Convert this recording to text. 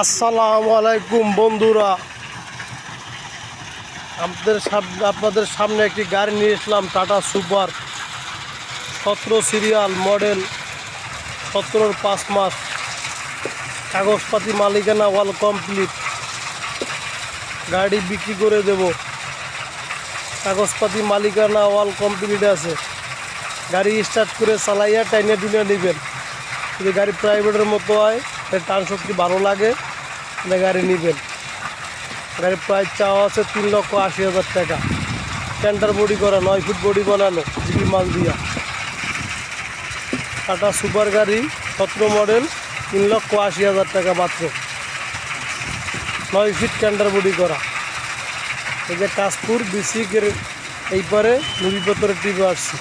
আসসালামু আলাইকুম, বন্ধুরা। আপনাদের আপনাদের সামনে একটি গাড়ি নিয়ে এসলাম, টাটা সুপার। সতেরো সিরিয়াল মডেল, সতেরোর পাঁচ মাস। কাগজপাতি মালিকানা ওয়াল কমপ্লিট। গাড়ি বিক্রি করে দেব। কাগজপাতি মালিকানা ওয়াল কমপ্লিট আছে। গাড়ি স্টার্ট করে চালাইয়া টাইনে দিনে নেবেন। যদি গাড়ি প্রাইভেটের মতো হয় টান শক্তি ভালো লাগে, তাহলে গাড়ি নেবেন। গাড়ির প্রাইস চাওয়া আছে তিন লক্ষ আশি হাজার টাকা। সেন্টার বডি করা, নয় ফুট বডি বানানো, জিপি মাল দিয়া। টাটা সুপার গাড়ি, সতেরো মডেল তিন লক্ষ আশি হাজার টাকা মাত্র। নয় ফিট ক্যান্ডার বডি করা। এই যে কাশপুর বিসিকের এই পারে নুড়িপত্তরের টিপে আসছি।